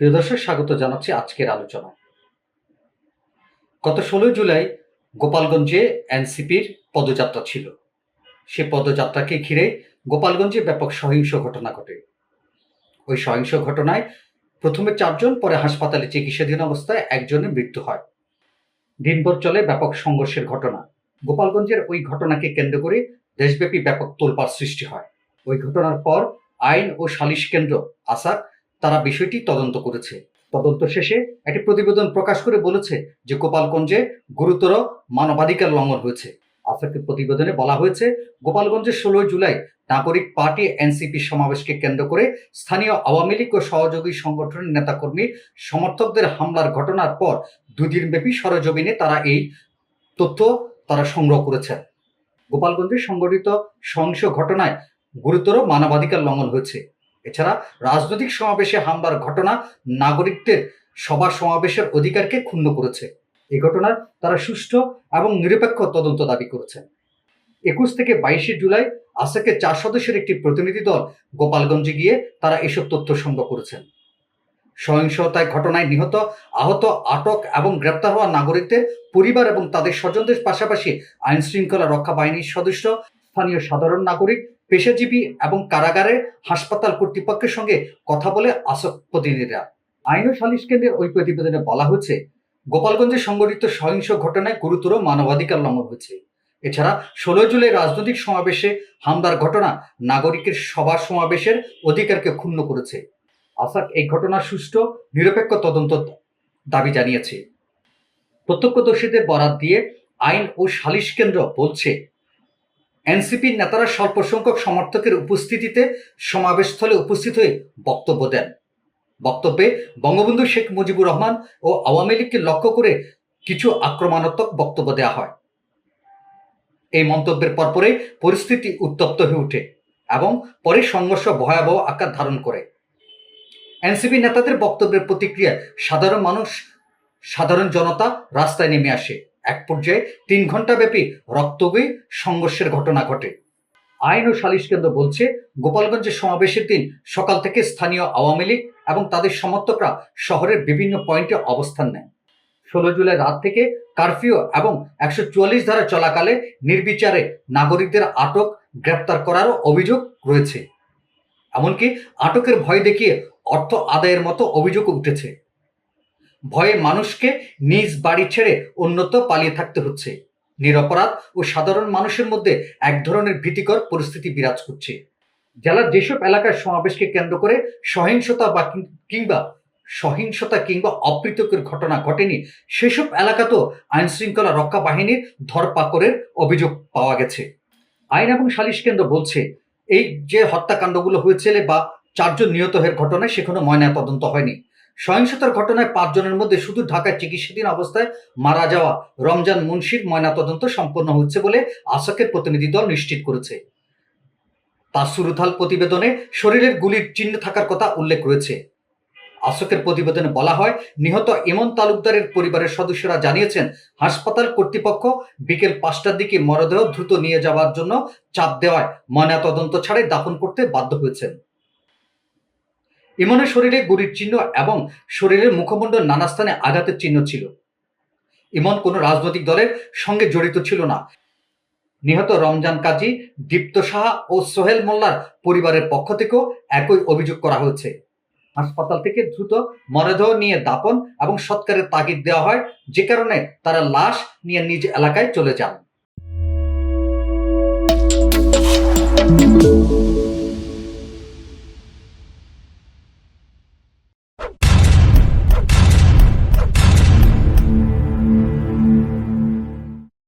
প্রিয় দর্শক, স্বাগত জানাচ্ছি আজকের আলোচনা গত ষোলোই জুলাই গোপালগঞ্জে এনসিপির পদযাত্রা ছিল। সে পদযাত্রাকে ঘিরে গোপালগঞ্জে ব্যাপক সহিংস ঘটনা ঘটে। ওই সহিংস ঘটনায় প্রথমে চারজন, পরে হাসপাতালে চিকিৎসাধীন অবস্থায় একজনের মৃত্যু হয়। দিনভর চলে ব্যাপক সংঘর্ষের ঘটনা। গোপালগঞ্জের ওই ঘটনাকে কেন্দ্র করে দেশব্যাপী ব্যাপক তোলপাড় সৃষ্টি হয়। ওই ঘটনার পর আইন ও সালিশ কেন্দ্র আসাক তারা বিষয়টি তদন্ত করেছে। তদন্ত শেষে একটি প্রতিবেদন প্রকাশ করে বলেছে যে গোপালগঞ্জে গুরুতর মানবাধিকার লঙ্ঘন হয়েছে। আসাকের প্রতিবেদনে বলা হয়েছে, গোপালগঞ্জের ষোলোই জুলাই নাগরিক পার্টি এনসিপি সমাবেশকে কেন্দ্র করে স্থানীয় আওয়ামী লীগ ও সহযোগী সংগঠনের নেতাকর্মী সমর্থকদের হামলার ঘটনার পর দুদিনব্যাপী সরজমিনে তারা এই তথ্য তারা সংগ্রহ করেছেন। গোপালগঞ্জে সংগঠিত সহিংস ঘটনায় গুরুতর মানবাধিকার লঙ্ঘন হয়েছে। এছাড়া রাজনৈতিক সমাবেশে হামলার ঘটনা নাগরিকদের সভা সমাবেশের অধিকারকে ক্ষুণ্ণ করেছে। এই ঘটনার তারা সুষ্ঠু এবং নিরপেক্ষ তদন্ত দাবি করেছেন একুশ থেকে বাইশে জুলাই আসাকের চার সদস্যের একটি প্রতিনিধি দল গোপালগঞ্জে গিয়ে তারা এসব তথ্য সংগ্রহ করেছেন। সহিংসতায় ঘটনায় নিহত, আহত, আটক এবং গ্রেপ্তার হওয়া নাগরিকদের পরিবার এবং তাদের স্বজনদের পাশাপাশি আইন শৃঙ্খলা রক্ষা বাহিনীর সদস্য, স্থানীয় সাধারণ নাগরিক পেশাজীবী এবং কারাগারে হাসপাতাল কর্তৃপক্ষের সঙ্গে কথা বলে আসক প্রতিনিধিরা। আইন ও সালিশ কেন্দ্রের ওই প্রতিবেদনে বলা হয়েছে, গোপালগঞ্জে সংঘটিত সহিংস ঘটনায় গুরুতর মানবাধিকার লঙ্ঘন হয়েছে। এছাড়া ষোলো জুলাই রাজনৈতিক সমাবেশে হামলার ঘটনা নাগরিকের সভা সমাবেশের অধিকারকে ক্ষুণ্ণ করেছে। আসাক এই ঘটনার সুষ্ঠু, নিরপেক্ষ তদন্ত দাবি জানিয়েছে। প্রত্যক্ষদর্শীদের বরাত দিয়ে আইন ও সালিশ কেন্দ্র বলছে এনসিপির নেতারা স্বল্প সংখ্যক সমর্থকের উপস্থিতিতে সমাবেশস্থলে উপস্থিত হয়ে বক্তব্য দেন। বক্তব্যে বঙ্গবন্ধু শেখ মুজিবুর রহমান ও আওয়ামী লীগকে লক্ষ্য করে কিছু আক্রমণাত্মক বক্তব্য দেওয়া হয়। এই মন্তব্যের পরপরে পরিস্থিতি উত্তপ্ত হয়ে ওঠে এবং পরে সংঘর্ষ ভয়াবহ আকার ধারণ করে। এনসিপি নেতাদের বক্তব্যের প্রতিক্রিয়া সাধারণ মানুষ, সাধারণ জনতা রাস্তায় নেমে আসে। এক পর্যায়ে তিন ঘণ্টা ব্যাপী রক্তবী সংঘর্ষের ঘটনা ঘটে। আইন ও সালিশ কেন্দ্র বলছে গোপালগঞ্জের সমাবেশের দিন সকাল থেকে স্থানীয় আওয়ামী লীগ এবং তাদের সমর্থকরা শহরের বিভিন্ন পয়েন্টে অবস্থান নেয়। ষোলো জুলাই রাত থেকে কারফিউ এবং একশো চুয়াল্লিশ ধারা চলাকালে নির্বিচারে নাগরিকদের আটক, গ্রেপ্তার করারও অভিযোগ রয়েছে। এমনকি আটকের ভয় দেখিয়ে অর্থ আদায়ের মতো অভিযোগ উঠেছে। ভয়ে মানুষকে নিজ বাড়ি ছেড়ে অন্যত্র পালিয়ে থাকতে হচ্ছে। নিরপরাধ ও সাধারণ মানুষের মধ্যে এক ধরনের ভীতিকর পরিস্থিতি বিরাজ করছে। জেলার যেসব এলাকার সমাবেশকে কেন্দ্র করে সহিংসতা বা কিংবা সহিংসতা কিংবা অপ্রীতকের ঘটনা ঘটেনি, সেসব এলাকাতেও আইন শৃঙ্খলা রক্ষা বাহিনীর ধরপাকড়ের অভিযোগ পাওয়া গেছে। আইন এবং সালিশ কেন্দ্র বলছে, এই যে হত্যাকাণ্ডগুলো হয়েছিল বা চারজন নিহত হওয়ার ঘটনায় সেখানে ময়না তদন্ত হয়নি। সহিংসতার ঘটনায় পাঁচজনের মধ্যে শুধু ঢাকায় চিকিৎসাধীন অবস্থায় মারা যাওয়া রমজান মুন্সির ময়নাতদন্ত সম্পন্ন হচ্ছে বলে আসাকের প্রতিনিধি দল নিশ্চিত করেছে। তার সুরুথাল প্রতিবেদনে শরীরের গুলির চিহ্ন থাকার কথা উল্লেখ রয়েছে। আসকের প্রতিবেদনে বলা হয়, নিহত ইমন তালুকদারের পরিবারের সদস্যরা জানিয়েছেন, হাসপাতাল কর্তৃপক্ষ বিকেল পাঁচটার দিকে মরদেহ দ্রুত নিয়ে যাওয়ার জন্য চাপ দেওয়ায় ময়নাতদন্ত ছাড়াই দাফন করতে বাধ্য হয়েছেন। ইমনের শরীরে গুলির চিহ্ন এবং শরীরের মুখমণ্ডল নানা স্থানে আঘাতের চিহ্ন ছিল। ইমন কোনো রাজনৈতিক দলের সঙ্গে জড়িত ছিল না। নিহত রমজান কাজী দীপ্ত সাহা ও সোহেল মোল্লার পরিবারের পক্ষ থেকেও একই অভিযোগ করা হয়েছে। হাসপাতাল থেকে দ্রুত মরদেহ নিয়ে দাপন এবং সৎকারের তাগিদ দেওয়া হয়, যে কারণে তারা লাশ নিয়ে নিজ এলাকায় চলে যান।